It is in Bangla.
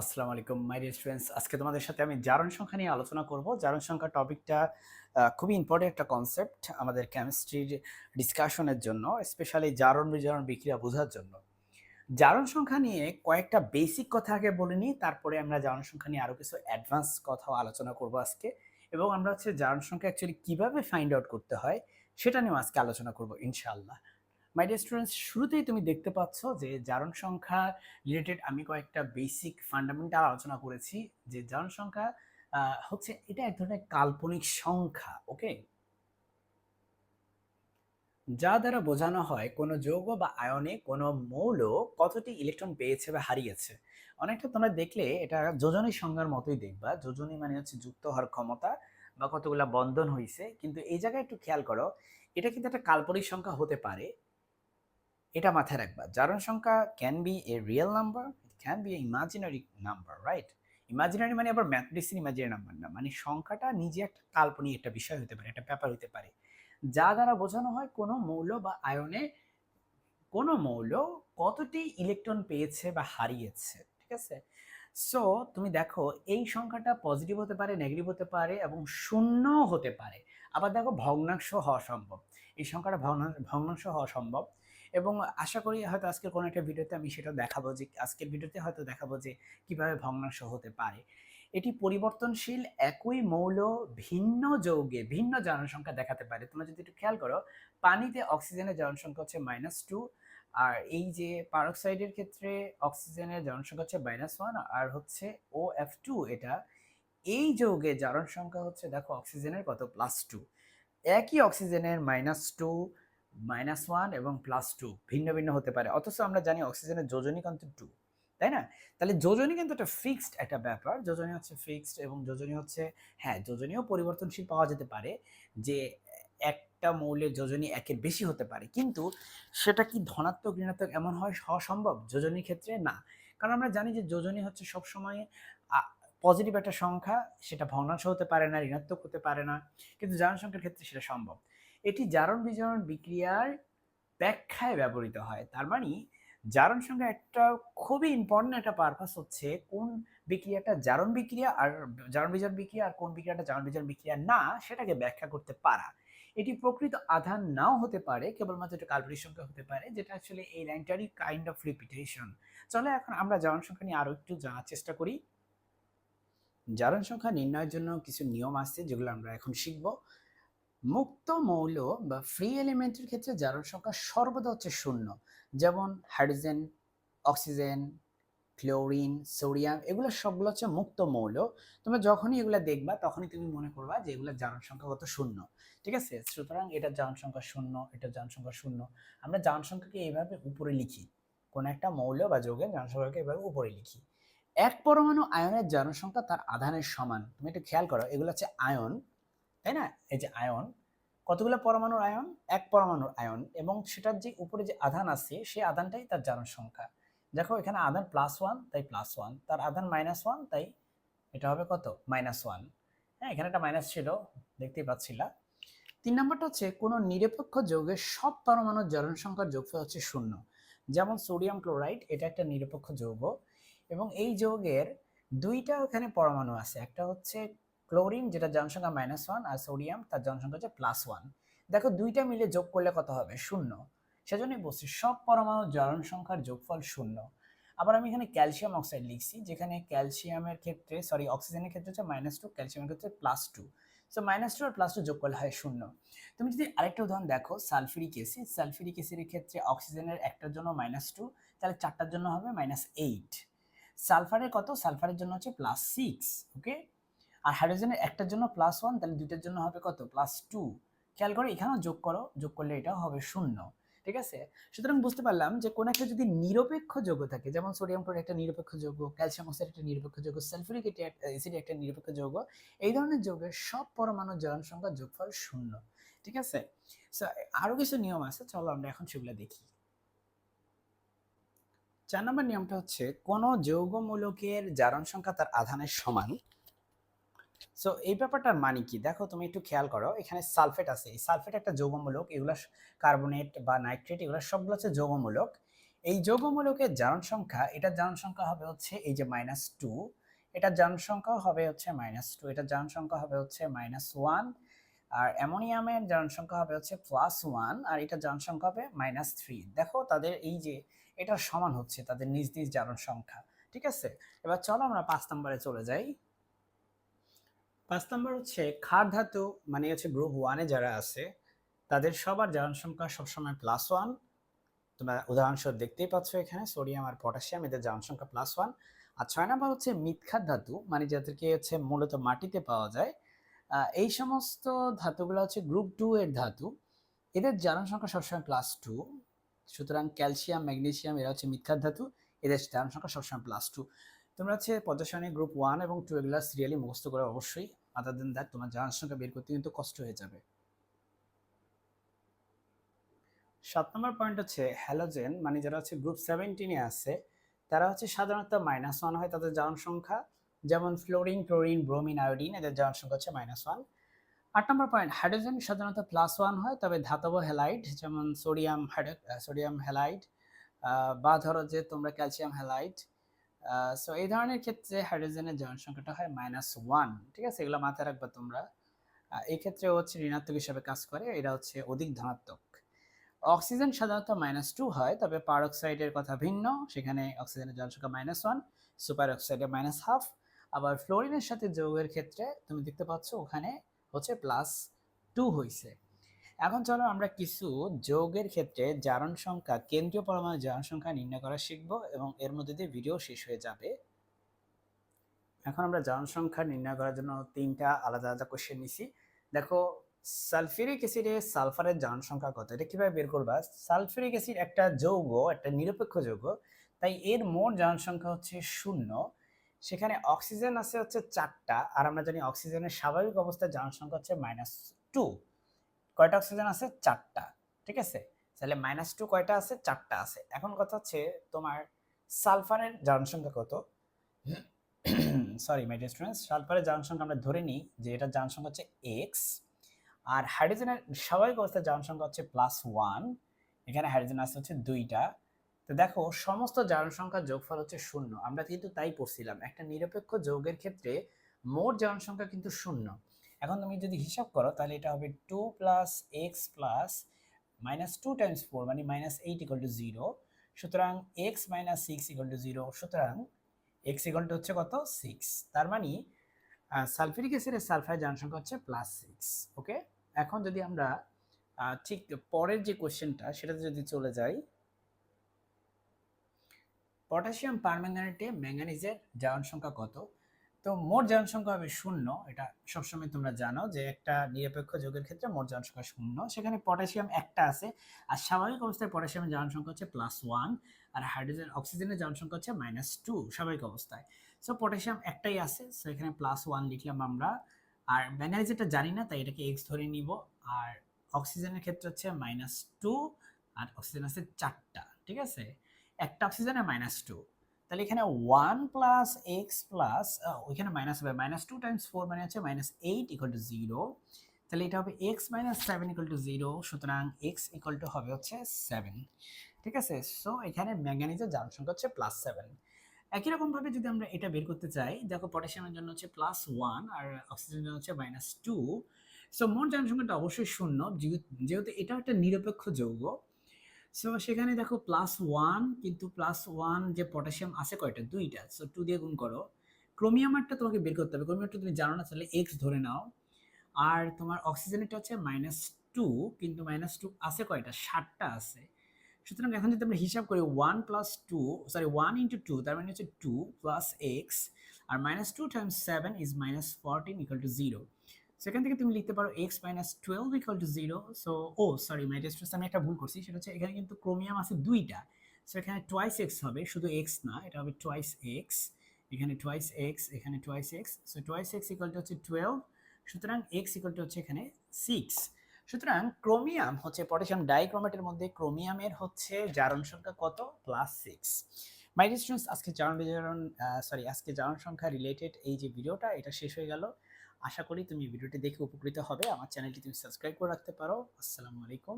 আসসালামু আলাইকুম মাই ডিয়ার স্টুডেন্টস আজকে তোমাদের সাথে আমি জারণ সংখ্যা নিয়ে আলোচনা করব। জারণ সংখ্যা টপিকটা খুবই ইম্পর্টেন্ট একটা কনসেপ্ট আমাদের কেমিস্ট্রির ডিসকাশনের জন্য স্পেশালি জারণ বিজারণ বিক্রিয়া বোঝার জন্য। জারণ সংখ্যা নিয়ে কয়েকটা বেসিক কথা আগে বলে নিই, তারপরে আমরা জারণ সংখ্যা নিয়ে আরও কিছু অ্যাডভান্স কথাও আলোচনা করব আজকে। এবং আমরা হচ্ছে জারণ সংখ্যা অ্যাকচুয়ালি কীভাবে ফাইন্ড আউট করতে হয়, সেটা নিয়েও আজকে আলোচনা করব, ইনশাআল্লাহ। মাই ডিয়ার স্টুডেন্টস শুরুতেই তুমি দেখতে পাচ্ছ যে জারণ সংখ্যা রিলেটেড আমি কয়েকটা বেসিক ফান্ডামেন্টাল আলোচনা করেছি যে জারণ সংখ্যা হচ্ছে এটা এক ধরনের কাল্পনিক সংখ্যা ওকে যা দ্বারা বোঝানো হয় কোনো যৌগ বা আয়নে কোনো মৌল কতটি ইলেকট্রন পেয়েছে বা হারিয়েছে। অনেকটা তোমরা দেখলে এটা যোজনী সংজ্ঞার মতোই দেখবা। যোজনী মানে হচ্ছে যুক্ত হওয়ার ক্ষমতা বা কতগুলা বন্ধন হয়েছে কিন্তু এই জায়গায় একটু খেয়াল করো, এটা কিন্তু একটা কাল্পনিক সংখ্যা হতে পারে। এটা মাথায় রাখবা। জারণ সংখ্যা can be a real number can be a imaginary number right imaginary মানে আবার ম্যাথমেটিক্সের ইমাজিনারি নাম্বার না মানে সংখ্যাটা নিজে একটা কাল্পনিক একটা বিষয় হতে পারে, একটা ব্যাপার হতে পারে। যা দ্বারা বোঝানো হয় কোনো মৌল বা আয়নে কোনো মৌল কতটি ইলেকট্রন পেয়েছে বা হারিয়েছে, ঠিক আছে? সো তুমি দেখো, এই সংখ্যাটা পজিটিভ হতে পারে নেগেটিভ হতে পারে এবং শূন্য হতে পারে। আবার দেখো ভগ্নাংশ হওয়া সম্ভব। এই সংখ্যাটা ভগ্না- ভগ্নাংশ হওয়া সম্ভব। এবং আশা করি হয়তো আজকের কোনো একটা ভিডিওতে আমি সেটা দেখাবো যে, আজকের ভিডিওতে হয়তো দেখাবো যে, কীভাবে ভগ্নাংশ হতে পারে। এটি পরিবর্তনশীল একই মৌল ভিন্ন যৌগে ভিন্ন জনসংখ্যা দেখাতে পারে। তোমরা যদি একটু খেয়াল করো, পানিতে অক্সিজেনের জনসংখ্যা হচ্ছে মাইনাস টু আর এই যে পারক্সাইডের ক্ষেত্রে অক্সিজেনের জনসংখ্যা হচ্ছে মাইনাস ওয়ান আর হচ্ছে ও এফ টু এটা, এই যৌগে জারণ সংখ্যা হচ্ছে দেখো অক্সিজেনের কত? প্লাস টু একই অক্সিজেনের মাইনাস টু মাইনাস ওয়ান এবং প্লাস টু ভিন্ন ভিন্ন হতে পারে। অথচ আমরা জানি অক্সিজেনের যোজনী কিন্তু টু তাই না? তাহলে যোজনী কিন্তু একটা ফিক্সড একটা ব্যাপার। যোজনী হচ্ছে ফিক্সড এবং যোজনী হচ্ছে হ্যাঁ যোজনীও পরিবর্তনশীল পাওয়া যেতে পারে যে একটা মৌলের যোজনী একের বেশি হতে পারে। কিন্তু সেটা কি ধনাত্মক, ঋণাত্মক এমন হয়? হওয়া সম্ভব? যোজনীর ক্ষেত্রে না। কারণ আমরা জানি যে যোজনী হচ্ছে সবসময় পজিটিভ একটা সংখ্যা, সেটা ভগ্নাংশ হতে পারে না, ঋণাত্মক হতে পারে না। কিন্তু জারণ সংখ্যার ক্ষেত্রে সেটা সম্ভব। এটি জারণ বিজারণ বিক্রিয়ার ব্যাখ্যায় ব্যবহৃত হয়। তার মানে জারণ সংখ্যা একটা খুবই ইম্পর্টেন্ট একটা পারপাস হচ্ছে কোন বিক্রিয়াটা জারণ বিক্রিয়া আর জারণ বিজারণ বিক্রিয়া আর কোন বিক্রিয়াটা জারণ বিজারণ বিক্রিয়া না, সেটাকে ব্যাখ্যা করতে পারা। এটি প্রকৃত আধান নাও হতে পারে, কেবলমাত্র একটা কাল্পনিক সংখ্যা হতে পারে, যেটা আসলে এই লাইনটারই কাইন্ড অফ রিপিটেশন চলো এখন আমরা জারণ সংখ্যা নিয়ে আরও একটু জানার চেষ্টা করি। জারণ সংখ্যা নির্ণয়ের জন্য কিছু নিয়ম আছে যেগুলো আমরা এখন শিখব। মুক্ত মৌল বা ফ্রি এলিমেন্টের ক্ষেত্রে জারণ সংখ্যা সর্বদা হচ্ছে শূন্য। যেমন হাইড্রোজেন অক্সিজেন ক্লোরিন সোডিয়াম এগুলো সবগুলো হচ্ছে মুক্ত মৌল। তোমরা যখনই এগুলো দেখবা, তখনই তুমি মনে করবা যে এগুলো জারণ সংখ্যা কত শূন্য। ঠিক আছে? সুতরাং এটা জারণ সংখ্যা শূন্য, এটা জারণ সংখ্যা শূন্য। আমরা জারণ সংখ্যাকে এইভাবে উপরে লিখি। কোন একটা মৌল বা যৌগের জারণ সংখ্যাকে এইভাবে উপরে লিখি। এক পরমাণু আয়নের জনসংখ্যা তার আধানের সমান। তুমি একটু খেয়াল করো, এগুলো হচ্ছে আয়ন। তাই না? এই যে আয়ন, কতগুলো পরমাণুর আয়ন? এক পরমাণুর আয়ন এবং সেটার যে উপরে যে আধান আছে, সেই আধানটাই তার জারণ সংখ্যা। দেখো এখানে আধান প্লাস ওয়ান তাই প্লাস ওয়ান তার আধান মাইনাস ওয়ান তাই এটা হবে কত? মাইনাস ওয়ান হ্যাঁ এখানে একটা মাইনাস ছিল, দেখতেই পাচ্ছিলা। তিন নম্বরটা হচ্ছে, কোনো নিরপেক্ষ যৌগের সব পরমাণুর জারণ সংখ্যার যোগফল হচ্ছে শূন্য। যেমন সোডিয়াম ক্লোরাইড এটা একটা নিরপেক্ষ যৌগ এবং এই যৌগের দুইটা ওখানে পরমাণু আছে। একটা হচ্ছে ক্লোরিন যেটা জনসংখ্যা মাইনাস ওয়ান আর সোডিয়াম তার জনসংখ্যা হচ্ছে প্লাস ওয়ান দেখো, দুইটা মিলে যোগ করলে কত হবে? শূন্য। সেজন্যই বলছি, সব পরমাণু জারণ সংখ্যার যোগফল শূন্য। আবার আমি এখানে ক্যালসিয়াম অক্সাইড লিখছি, যেখানে ক্যালসিয়ামের ক্ষেত্রে সরি অক্সিজেনের ক্ষেত্রে হচ্ছে মাইনাস টু ক্যালসিয়ামের ক্ষেত্রে plus two so minus two আর প্লাস টু যোগ করলে হয় শূন্য। তুমি যদি আরেকটা উদাহরণ দেখো সালফিরিক অ্যাসিড সালফিরিক অ্যাসিডের ক্ষেত্রে অক্সিজেনের একটার জন্য মাইনাস টু তাহলে চারটার জন্য হবে মাইনাস এইট সালফারের কত? সালফারের জন্য হচ্ছে প্লাস সিক্স ওকে আর হাইড্রোজেনের একটার জন্য প্লাস ওয়ান তাহলে দুইটার জন্য হবে কত? প্লাস টু খেয়াল করো এখানেও যোগ করো, যোগ করলে এটাও হবে শূন্য। ঠিক আছে? সুতরাং বুঝতে পারলাম যে কোনো একটা যদি নিরপেক্ষ যৌগ থাকে, যেমন সোডিয়াম ক্লোরাইড একটা নিরপেক্ষ যৌগ ক্যালসিয়াম অক্সাইড একটা নিরপেক্ষ যৌগ সালফিউরিক অ্যাসিড একটা নিরপেক্ষ যৌগ, এই ধরনের যৌগের সব পরমাণু জারণ সংখ্যার যোগফল শূন্য। ঠিক আছে? সো আরও কিছু নিয়ম আছে, চলো আমরা এখন সেগুলো দেখি। চার নম্বর নিয়মটা হচ্ছে, কোন যৌগমূলকের জারণ সংখ্যা তার আধানের সমান সো এই ব্যাপারটার মানে কি? দেখো, তুমি একটু খেয়াল করো, এখানে সালফেট আছে। এই সালফেট একটা যৌগমূলক, এগুলো কার্বনেট বা নাইট্রেট, এগুলো সবগুলো হচ্ছে যৌগমূলক। এই যৌগমূলকের জারণ সংখ্যা, এটার জারণ সংখ্যা হবে হচ্ছে এই যে মাইনাস টু এটার জারণ সংখ্যা হবে হচ্ছে মাইনাস টু এটার জারণ সংখ্যা হবে হচ্ছে মাইনাস ওয়ান আর অ্যামোনিয়ামের জারণ সংখ্যা হবে হচ্ছে প্লাস ওয়ান আর এটার জারণ সংখ্যা হবে মাইনাস থ্রি দেখো, তাদের এই যে, এটা সমান হচ্ছে, তাদের নিজ নিজ জারণ সংখ্যা। ঠিক আছে? এবার চলো আমরা পাঁচ নম্বরে চলে যাই। পাঁচ নম্বর হচ্ছে ক্ষার ধাতু মানে হচ্ছে গ্রুপ ওয়ানে যারা আছে, তাদের সবার জারণ সংখ্যা সবসময় প্লাস ওয়ান তোমরা উদাহরণস্বরূপ দেখতেই পাচ্ছ এখানে সোডিয়াম আর পটাশিয়াম এদের জারণ সংখ্যা প্লাস ওয়ান আর ছয় নম্বর হচ্ছে মিথ্যার ধাতু মানে যাদেরকে হচ্ছে মূলত মাটিতে পাওয়া যায়। এই সমস্ত ধাতুগুলো হচ্ছে গ্রুপ টু এর ধাতু। এদের জারণ সংখ্যা সবসময় প্লাস টু সুতরাং ক্যালসিয়াম ম্যাগনেসিয়াম এরা হচ্ছে মিথ্যার ধাতু। এদের জারণ সংখ্যা সবসময় প্লাস টু তোমরা হচ্ছে পর্যায়সারণী গ্রুপ ওয়ান এবং টু এগুলো সিরিয়ালি মুখস্থ করে অবশ্যই। আদার দেন দ্যাট তোমার জারণ সংখ্যা বের করতে কিন্তু কষ্ট হয়ে যাবে। সাত নম্বর পয়েন্ট হচ্ছে হ্যালোজেন মানে যারা হচ্ছে গ্রুপ সেভেন্টিনে আছে, তারা হচ্ছে সাধারণত মাইনাস ওয়ান হয় তাদের জারণ সংখ্যা। যেমন ফ্লোরিন ক্লোরিন ব্রোমিন আয়োডিন এদের জারণ সংখ্যা হচ্ছে মাইনাস ওয়ান আট নম্বর পয়েন্ট হাইড্রোজেন সাধারণত প্লাস ওয়ান হয়, তবে ধাতব হ্যালাইড যেমন সোডিয়াম হাইড্রো সোডিয়াম হ্যালাইড বা ধরো যে তোমরা ক্যালসিয়াম হ্যালাইড সো এই ধরনের ক্ষেত্রে হাইড্রোজেনের জারণ সংখ্যাটা হয় মাইনাস ওয়ান ঠিক আছে? এগুলো মাথায় রাখবা তোমরা। এই ক্ষেত্রে হচ্ছে ঋণাত্মক হিসাবে কাজ করে এটা হচ্ছে অধিক ধনাত্মক। অক্সিজেন সাধারণত মাইনাস টু হয়, তবে পার অক্সাইডের কথা ভিন্ন। সেখানে অক্সিজেনের জনসংখ্যা মাইনাস ওয়ান সুপার অক্সাইডে মাইনাস হাফ আবার ফ্লোরিনের সাথে যৌগের ক্ষেত্রে, তুমি দেখতে পাচ্ছ ওখানে হচ্ছে প্লাস টু হয়েছে এখন চলো আমরা কিছু যৌগের ক্ষেত্রে জারণ সংখ্যা, কেন্দ্রীয় পরমাণু জারণ সংখ্যা নির্ণয় করা শিখব এবং এর মধ্যে দিয়ে ভিডিও শেষ হয়ে যাবে। এখন আমরা জারণ সংখ্যা নির্ণয় করার জন্য তিনটা আলাদা আলাদা কোশ্চেন নিছি। দেখো সালফিউরিক অ্যাসিডে সালফারের জারণ সংখ্যা কত? এটা কীভাবে বের করবা? সালফিউরিক অ্যাসিড একটা যৌগ, একটা নিরপেক্ষ যৌগ, তাই এর মোট জারণ সংখ্যা হচ্ছে শূন্য। সেখানে অক্সিজেন আছে হচ্ছে চারটা, আর আমরা জানি অক্সিজেনের স্বাভাবিক অবস্থায় জারণ সংখ্যা হচ্ছে মাইনাস টু কয়টা অক্সিজেন আছে? চারটা, ঠিক আছে? তাহলে মাইনাস টু কয়টা আছে? চারটা আছে। এখন কথা হচ্ছে তোমার সালফারের জারণ সংখ্যা কত? সরি মাই ডিয়ার স্টুডেন্টস সালফারের জারণ সংখ্যা আমরা ধরে নিই যে এটার জারণ সংখ্যা হচ্ছে এক্স আর হাইড্রোজেনের স্বাভাবিক অবস্থায় জারণ সংখ্যা হচ্ছে প্লাস ওয়ান এখানে হাইড্রোজেন আছে হচ্ছে দুইটা। তো দেখো, সমস্ত জারণ সংখ্যার যোগফল হচ্ছে শূন্য। আমরা কিন্তু তাই পড়ছিলাম। একটা নিরপেক্ষ যৌগের ক্ষেত্রে মোট জারণ সংখ্যা কিন্তু শূন্য। এখন তুমি যদি হিসাব করো, তাহলে এটা হবে two plus x plus minus two times four মানে minus eight equal to zero সুতরাং x minus six equal to zero সুতরাং এক্স ইকুয়াল টু হচ্ছে কত? সিক্স তার মানে সালফিউরিক অ্যাসিডের সালফার জারণ সংখ্যা হচ্ছে প্লাস সিক্স ওকে এখন যদি আমরা ঠিক পরের যে কোশ্চেনটা সেটাতে যদি চলে যাই পটাশিয়াম পারম্যাঙ্গানেটে ম্যাঙ্গানিজের জারণ সংখ্যা কত? তো মোট জারণ সংখ্যা হবে শূন্য, এটা সবসময় তোমরা জানো যে একটা নিরপেক্ষ যোগের ক্ষেত্রে মোট জারণ সংখ্যা শূন্য, সেখানে পটাশিয়াম একটা আছে, আর স্বাভাবিক অবস্থায় পটাশিয়ামের জারণ সংখ্যা হচ্ছে প্লাস ওয়ান আর হাইড্রোজেন অক্সিজেনের জারণ সংখ্যা হচ্ছে মাইনাস টু স্বাভাবিক অবস্থায়। সো পটাশিয়াম একটাই আছে সো এখানে প্লাস ওয়ান লিখলাম আমরা, আর ম্যাঙ্গানিজেরটা জানি না, তাই এটাকে এক্স ধরে নিব, আর অক্সিজেনের ক্ষেত্রে হচ্ছে মাইনাস টু আর অক্সিজেন আছে চারটা, ঠিক আছে? একটা অক্সিজেনে মাইনাস টু তাহলে এখানে ওয়ান প্লাস এক্স প্লাস ওইখানে মাইনাস হবে মাইনাস টু টাইমস ফোর মানে হচ্ছে minus eight equal to zero তাহলে এটা হবে x minus seven equal to zero সুতরাং এক্স ইকুয়াল টু হবে হচ্ছে সেভেন ঠিক আছে? সো এখানে ম্যাঙ্গানিজের জারণ সংখ্যা হচ্ছে প্লাস সেভেন একই রকমভাবে যদি আমরা এটা বের করতে চাই, দেখো পটাশিয়ামের জন্য হচ্ছে প্লাস ওয়ান আর অক্সিজেনের জন্য হচ্ছে মাইনাস টু সো মোট জনসংখ্যাটা অবশ্যই শূন্য, যেহেতু এটা একটা নিরপেক্ষ যৌগ সো সেখানে দেখো প্লাস ওয়ান কিন্তু প্লাস ওয়ান যে পটাশিয়াম আছে কয়টা? দুইটা। সো টু দিয়ে গুণ করো। ক্রোমিয়ামারটা তোমাকে বের করতে হবে। ক্রোমিয়ামটা তুমি জানো না, তাহলে এক্স ধরে নাও। আর তোমার অক্সিজেনেরটা হচ্ছে মাইনাস টু কিন্তু মাইনাস টু আছে কয়টা? ষাটটা আছে। সুতরাং এখন যদি আমরা হিসাব করি one plus two sorry one into two তার মানে হচ্ছে two plus x R minus two times seven is minus fourteen equal to zero সেখান থেকে তুমি লিখতে পারো x minus twelve equal to zero so oh sorry my আমি একটা ভুল করছি, সেটা হচ্ছে এখানে কিন্তু ক্রোমিয়াম আছে দুইটা সো এখানে টোয়াইস এক্স হবে, শুধু এক্স না, এটা হবে টোয়াইস এক্স এখানে টোয়াইস এক্স এখানে twice x so twice x equal to হচ্ছে টুয়েলভ সুতরাং এক্স ইকুয়াল টু হচ্ছে এখানে সিক্স সুতরাং ক্রোমিয়াম হচ্ছে পটাশিয়াম ডাইক্রোমেটের মধ্যে ক্রোমিয়ামের হচ্ছে জারণ সংখ্যা কত? প্লাস সিক্স মাই আজকে জারণ বিজারণ সরি আজকে জারণ সংখ্যা রিলেটেড এই যে ভিডিওটা এটা শেষ হয়ে গেল আশা করি তুমি ভিডিওটি দেখে উপকৃত হবে। আমার চ্যানেলটি তুমি সাবস্ক্রাইব করে রাখতে পারো। আসসালামু আলাইকুম।